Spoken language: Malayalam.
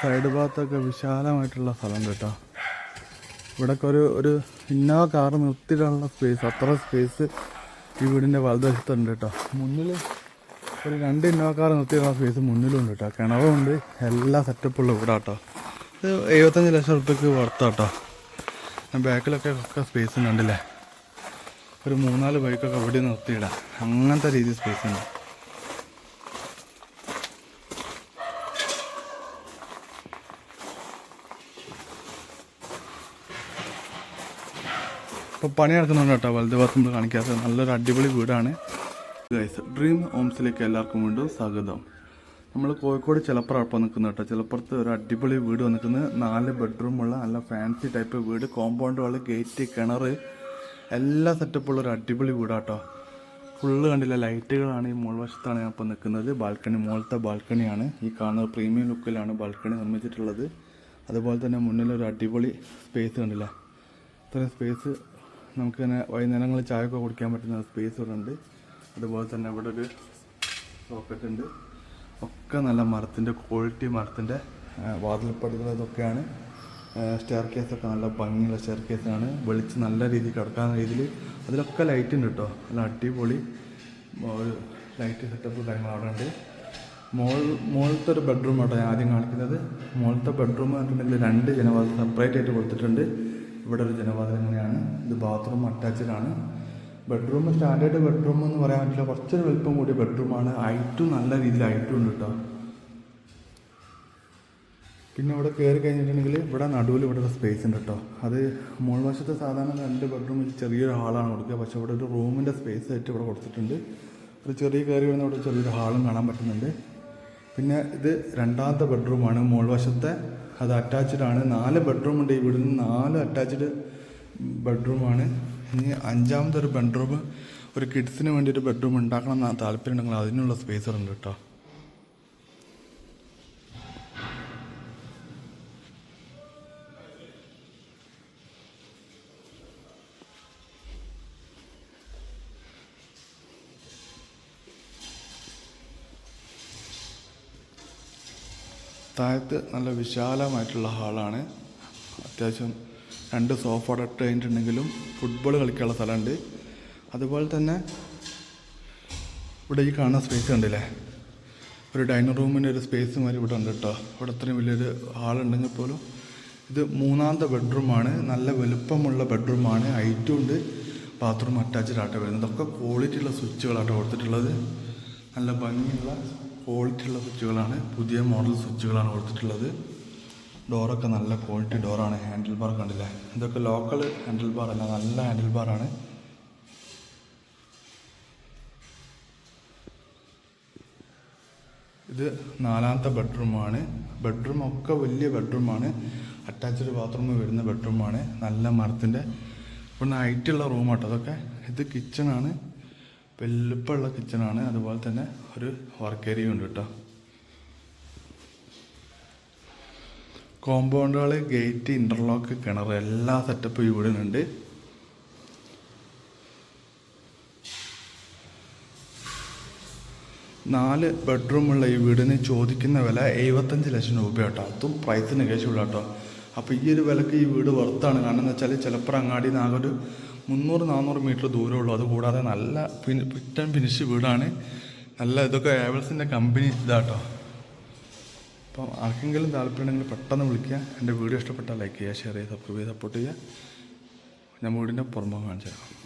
സൈഡ് ഭാഗത്തൊക്കെ വിശാലമായിട്ടുള്ള സ്ഥലം കേട്ടോ. ഇവിടെയൊക്കെ ഒരു ഒരു ഇന്നോവ കാർ നിർത്തിയിട്ടുള്ള സ്പേസ് അത്ര സ്പേസ് ഈ വീടിന്റെ വലതുവശത്തുണ്ട് കേട്ടോ. മുന്നിൽ ഒരു രണ്ട് ഇന്നോവ കാർ നിർത്തിയിട്ടുള്ള സ്പേസ് മുന്നിലുണ്ട് കേട്ടോ. കിണറുണ്ട്. എല്ലാ സെറ്റപ്പുള്ള വീടാട്ടോ ഇത് എഴുപത്തഞ്ച് ലക്ഷം റുപ്യക്ക് വർത്താട്ടോ ബാക്കിലൊക്കെ ഒക്കെ സ്പേസ് ഉണ്ടല്ലേ ഒരു മൂന്നാൽ ബൈക്കൊക്കെ ഇവിടെ നിർത്തിയിടാം. അങ്ങനത്തെ രീതി സ്പേസ് ഉണ്ട് ഇപ്പോൾ പണി നടക്കുന്നുണ്ട് കേട്ടോ വലത് ഭാഗത്ത് നമ്മൾ കാണിക്കാത്ത നല്ലൊരു അടിപൊളി വീടാണ്. ഗൈസ് ഡ്രീം ഹോംസിലേക്ക് എല്ലാവർക്കും വീണ്ടും സ്വാഗതം. നമ്മൾ കോഴിക്കോട് ചിലപ്പുറപ്പം നിൽക്കുന്നത് കേട്ടോ. ചിലപ്പുറത്ത് ഒരു അടിപൊളി വീട് വന്നിരിക്കുന്നത് നാല് ബെഡ്റൂമുള്ള നല്ല ഫാൻസി ടൈപ്പ് വീട്. കോമ്പൗണ്ട് വാൾ ഗേറ്റ് കിണർ എല്ലാ സെറ്റപ്പുള്ള ഒരു അടിപൊളി വീടാട്ടോ ഫുള്ള് കണ്ടില്ല ലൈറ്റുകളാണ് ഈ മുകൾ വശത്താണ് ഞാൻ ഇപ്പോൾ നിൽക്കുന്നത്. ബാൽക്കണി മുകളിലത്തെ ബാൽക്കണിയാണ്. ഈ കാണുന്ന പ്രീമിയം ലുക്കിലാണ് ബാൽക്കണി നിർമ്മിച്ചിട്ടുള്ളത്. അതുപോലെ തന്നെ മുന്നിലൊരു അടിപൊളി സ്പേസ് കണ്ടില്ല? ഇത്രയും സ്പേസ് നമുക്ക് തന്നെ വൈകുന്നേരങ്ങളിൽ ചായ ഒക്കെ കുടിക്കാൻ പറ്റുന്ന സ്പേസ് ഇവിടെ ഉണ്ട് അതുപോലെ തന്നെ ഇവിടെ ഒരു സോക്കറ്റ് ഉണ്ട്. ഒക്കെ നല്ല മരത്തിന്റെ ക്വാളിറ്റി മരത്തിന്റെ വാതിൽപ്പടികൾ ഇതൊക്കെയാണ്. സ്റ്റെയർ കേസൊക്കെ നല്ല ഭംഗിയുള്ള സ്റ്റെയർ കേസാണ് വെളിച്ച് നല്ല രീതിയിൽ കിടക്കാൻ രീതിയിൽ. അതിലൊക്കെ ലൈറ്റ് ഉണ്ട് കേട്ടോ നല്ല അടിപൊളി ഒരു ലൈറ്റ് സെറ്റപ്പ് കാര്യങ്ങൾ അവിടെ ഉണ്ട്. മോൾ മുകളിലത്തെ ഒരു ബെഡ്റൂം ആട്ടോ ഞാൻ ആദ്യം കാണിക്കുന്നത്. മുകളിലത്തെ ബെഡ്റൂം എന്ന് പറഞ്ഞിട്ടുണ്ടെങ്കിൽ രണ്ട് ജനവാസം സെപ്പറേറ്റ് ആയിട്ട് കൊടുത്തിട്ടുണ്ട്. ഇവിടെ ഒരു ജനവാതിൽ ഇങ്ങനെയാണ് ഇത് ബാത്റൂം ആണ്. ബെഡ്റൂം സ്റ്റാൻഡേർഡ് ബെഡ്റൂം എന്ന് പറയാൻ പറ്റില്ല. കുറച്ചൊരു വലുപ്പം കൂടിയ ബെഡ്റൂമാണ് ഹൈറ്റും നല്ല രീതിയിൽ ഹൈറ്റും ഉണ്ട് കേട്ടോ പിന്നെ ഇവിടെ കയറി കഴിഞ്ഞിട്ടുണ്ടെങ്കിൽ ഇവിടെ നടുവിൽ ഇവിടെ ഒരു സ്പേസ് ഉണ്ട് കേട്ടോ അത് മുകൾ വശത്ത് സാധാരണ രണ്ട് ബെഡ്റൂമിൽ ചെറിയൊരു ഹാളാണ് കൊടുക്കുക. പക്ഷേ ഇവിടെ ഒരു റൂമിന്റെ സ്പേസ് ആയിട്ട് ഇവിടെ കൊടുത്തിട്ടുണ്ട്. ഒരു ചെറിയ കയറി വരുന്ന ഇവിടെ ചെറിയൊരു ഹാളും കാണാൻ പറ്റുന്നുണ്ട്. പിന്നെ ഇത് രണ്ടാമത്തെ ബെഡ്റൂമാണ് മുകൾ വശത്തെ അത് അറ്റാച്ച്ഡ് ആണ്. നാല് ബെഡ്റൂം ഉണ്ട്. ഈ വീടിന് നാല് അറ്റാച്ച്ഡ് ബെഡ്റൂമാണ് ഇനി അഞ്ചാമത്തെ ഒരു ബെഡ്റൂം ഒരു കിഡ്സിന് വേണ്ടി ഒരു ബെഡ്റൂം ഉണ്ടാക്കണം എന്നാണ് താല്പര്യം ഉണ്ടെങ്കിൽ അതിനുള്ള സ്പേസ് ഉണ്ട് കേട്ടോ. താഴത്ത് നല്ല വിശാലമായിട്ടുള്ള ഹാളാണ്. അത്യാവശ്യം രണ്ട് സോഫ ഇട്ട് കഴിഞ്ഞിട്ടുണ്ടെങ്കിലും ഫുട്ബോൾ കളിക്കാനുള്ള സ്ഥലമുണ്ട് അതുപോലെ തന്നെ ഇവിടെ ഈ കാണുന്ന സ്പേസ് ഉണ്ടല്ലേ ഒരു ഡൈനിങ് റൂമിന്റെ ഒരു സ്പേസ് മാതിരി ഇവിടെ ഉണ്ട് കേട്ടോ ഇവിടെ അത്രയും വലിയൊരു ഹാളുണ്ടെങ്കിൽ പോലും ഇത് മൂന്നാമത്തെ ബെഡ്റൂമാണ് നല്ല വലുപ്പമുള്ള ബെഡ്റൂമാണ് ഹൈറ്റും ഉണ്ട്. ബാത്റൂം അറ്റാച്ച്ഡ് ആട്ടോ വരുന്നത്. ക്വാളിറ്റി ഉള്ള സ്വിച്ചുകളാട്ടോ കൊടുത്തിട്ടുള്ളത്. നല്ല ഭംഗിയുള്ള ക്വാളിറ്റി ഉള്ള സ്വിച്ചുകളാണ് പുതിയ മോഡൽ സ്വിച്ചുകളാണ് കൊടുത്തിട്ടുള്ളത്. ഡോറൊക്കെ നല്ല ക്വാളിറ്റി ഡോറാണ് ഹാൻഡിൽ ബാർ കണ്ടില്ലേ? ഇതൊക്കെ ലോക്കൽ ഹാൻഡിൽ ബാർ അല്ല നല്ല ഹാൻഡിൽ ബാറാണ് ഇത് നാലാമത്തെ ബെഡ്റൂമാണ് ബെഡ്റൂം ഒക്കെ വലിയ ബെഡ്റൂമാണ് അറ്റാച്ച്ഡ് ബാത്റൂം വരുന്ന ബെഡ്റൂമാണ് നല്ല മരത്തിന്റെ ഇവിടുന്ന് ഹൈറ്റുള്ള റൂമാട്ടോ അതൊക്കെ ഇത് കിച്ചണാണ് വലുപ്പമുള്ള കിച്ചണാണ് അതുപോലെ തന്നെ ഒരു വർക്ക് ഏരിയ ഉണ്ട് കേട്ടോ കോമ്പൗണ്ടുകൾ ഗേറ്റ് ഇന്റർലോക്ക് കിണർ എല്ലാ സെറ്റപ്പും ഇവിടുന്നുണ്ട് നാല് ബെഡ്റൂമുള്ള ഈ വീടിന് ചോദിക്കുന്ന വില എഴുപത്തഞ്ച് ലക്ഷം രൂപ കേട്ടോ അതും പ്രൈസിന് കേസുള്ള കേട്ടോ അപ്പോൾ ഈ ഒരു വിലക്ക് ഈ വീട് വർത്താണ് കാരണം എന്ന് വെച്ചാൽ ചിലപ്പോൾ അങ്ങാടി നിന്ന് ആകെ ഒരു മുന്നൂറ് നാനൂറ് മീറ്റർ ദൂരമുള്ളൂ അതുകൂടാതെ നല്ല പിറ്റൻ ഫിനിഷ് വീടാണ്. നല്ല ഇതൊക്കെ ഏവൽസിന്റെ കമ്പനി ഇതാട്ടോ. അപ്പം ആർക്കെങ്കിലും താല്പര്യമുണ്ടെങ്കിൽ പെട്ടെന്ന് വിളിക്കുക. എന്റെ വീഡിയോ ഇഷ്ടപ്പെട്ടാൽ ലൈക്ക് ചെയ്യുക ഷെയർ ചെയ്യുക സബ്സ്ക്രൈബ് ചെയ്യുക സപ്പോർട്ട് ചെയ്യുക. ഞാൻ വീടിന്റെ പുറമെ കാണിച്ചു തരാം